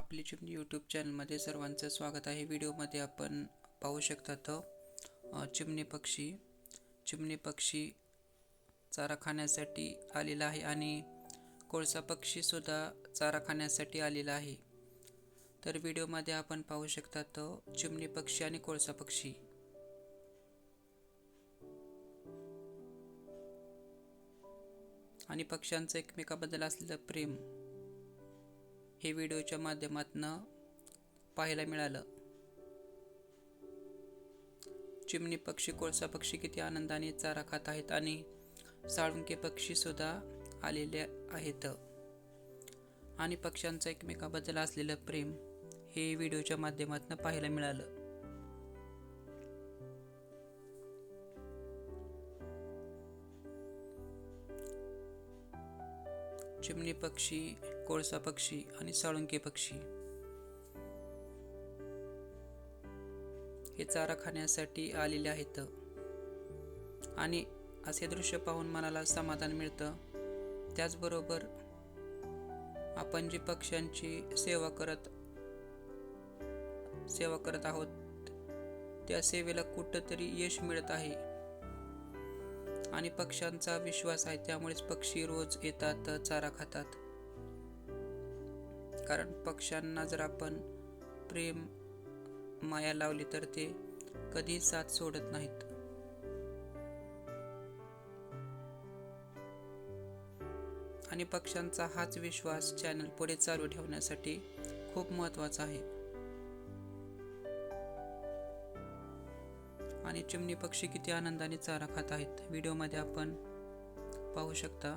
आपली चिमणी यूट्यूब चॅनलमध्ये सर्वांचं स्वागत आहे. व्हिडिओमध्ये आपण पाहू शकता चिमणी पक्षी. चिमणी पक्षी चारा खाण्यासाठी आलेला आहे आणि कोळसा पक्षीसुद्धा चारा खाण्यासाठी आलेला आहे. तर व्हिडिओमध्ये आपण पाहू शकता चिमणी पक्षी आणि कोळसा पक्षी. आणि पक्ष्यांचं एकमेकाबद्दल असलेलं प्रेम. हे व्हिडिओच्या माध्यमातून पाहायला मिळालं. चिमणी पक्षी कोळसा पक्षी किती आनंदाने चारा खात आहेत आणि साळुंके पक्षी सुद्धा आलेले आहेत. आणि पक्ष्यांचं एकमेकाबद्दल असलेलं प्रेम हे व्हिडिओच्या माध्यमातून पाहायला मिळालं. चिमणी पक्षी कोळसा पक्षी आणि साळुंके पक्षी. हे चारा खाण्यासाठी आलेले आहेत. आणि असे दृश्य पाहून मनाला समाधान मिळतं. त्याचबरोबर आपण जी पक्ष्यांची सेवा करत सेवा करत आहोत त्या सेवेला कुठंतरी यश मिळत आहे. आणि पक्ष्यांचा विश्वास आहे त्यामुळेच पक्षी रोज येतात चारा खातात. कारण पक्ष्यांना जर आपण प्रेम माया लावली तर ते कधी साथ सोडत नाहीत. आणि पक्ष्यांचा हाच विश्वास चॅनल पुढे चालू ठेवण्यासाठी खूप महत्त्वाचा आहे. आणि चिमणी पक्षी किती आनंदाने चारा खात आहेत. व्हिडिओमध्ये आपण पाहू शकता.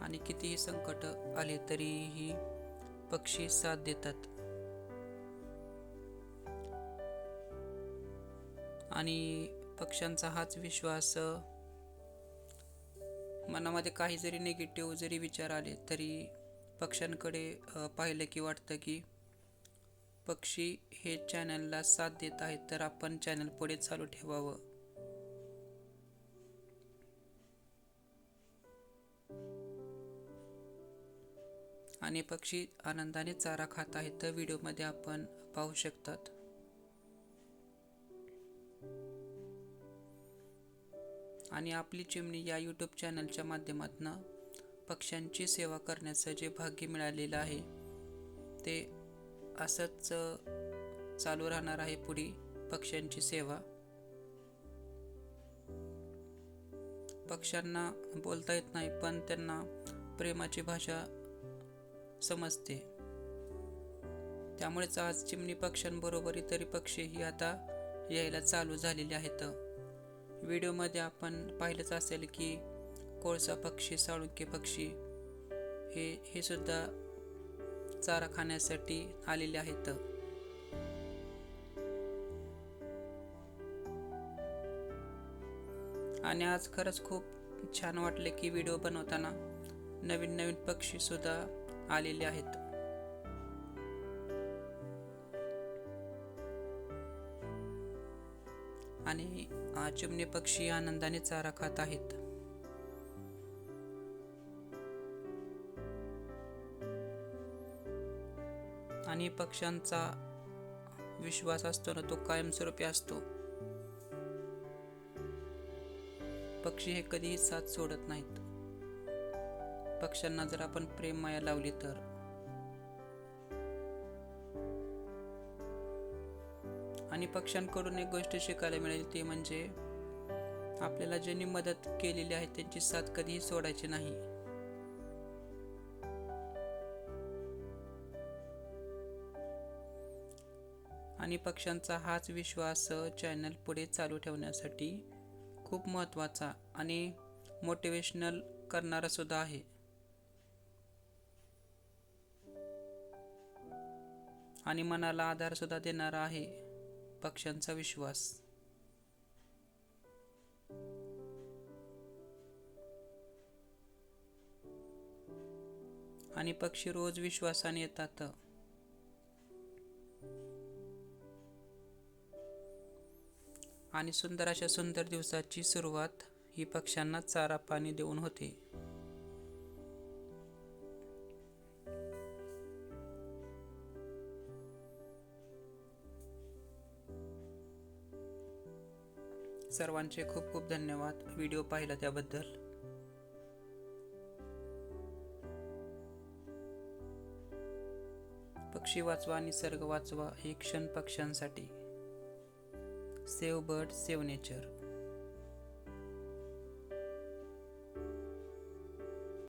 आणि कितीही संकट आले तरीही पक्षी साथ देतात. आणि पक्ष्यांचा हाच विश्वास मनामध्ये काही जरी निगेटिव्ह जरी विचार आले तरी पक्ष्यांकडे पाहिलं की वाटतं की पक्षी हे चॅनलला साथ देत आहेत तर आपण चॅनल पुढे चालू ठेवावं. आणि पक्षी आनंदाने चारा खात आहेत तर व्हिडिओमध्ये आपण पाहू शकतात. आणि आपली चिमणी या यूट्यूब चॅनलच्या माध्यमातून पक्ष्यांची सेवा करण्याचं जे भाग्य मिळालेलं आहे ते असंच चालू राहणार आहे पुढे पक्ष्यांची सेवा. पक्ष्यांना बोलता येत नाही पण त्यांना प्रेमाची भाषा समजते. त्यामुळेच आज चिमणी पक्ष्यांबरोबर इतरी पक्षीही आता यायला चालू झालेले आहेत. व्हिडिओमध्ये आपण पाहिलंच असेल की कोळसा पक्षी साळुंके पक्षी हे हे सुद्धा चारा खाण्यासाठी आलेले आहेत. आणि आज खरंच खूप छान वाटले की व्हिडिओ बनवताना नवीन नवीन पक्षी सुद्धा आलेले आहेत. आणि आ, चिमणी पक्षी आनंदाने चारा खात आहेत. आणि पक्ष्यांचा विश्वास असतो ना तो कायमस्वरूपी असतो. पक्षी हे कधीही साथ सोडत नाहीत. पक्ष्यांना जर आपण प्रेम माया लावली तर? आणि पक्ष्यांकडून एक गोष्ट शिकायला मिळेल ती म्हणजे आपल्याला ज्यांनी मदत केलेली आहे त्यांची साथ कधीही सोडायची नाही. आणि पक्ष्यांचा हाच विश्वास चॅनल पुढे चालू ठेवण्यासाठी खूप महत्त्वाचा आणि मोटिवेशनल करणारा सुद्धा आहे. आणि मनाला आधारसुद्धा देणारा आहे पक्ष्यांचा विश्वास. आणि पक्षी रोज विश्वासाने येतात. आणि सुंदर अशा सुंदर दिवसाची सुरुवात ही पक्ष्यांना चारा पाणी देऊन होते. सर्वांचे खूप खूप धन्यवाद व्हिडिओ पाहिला त्याबद्दल. पक्षी वाचवा निसर्ग वाचवा एक क्षण पक्ष्यांसाठी. save bird save nature.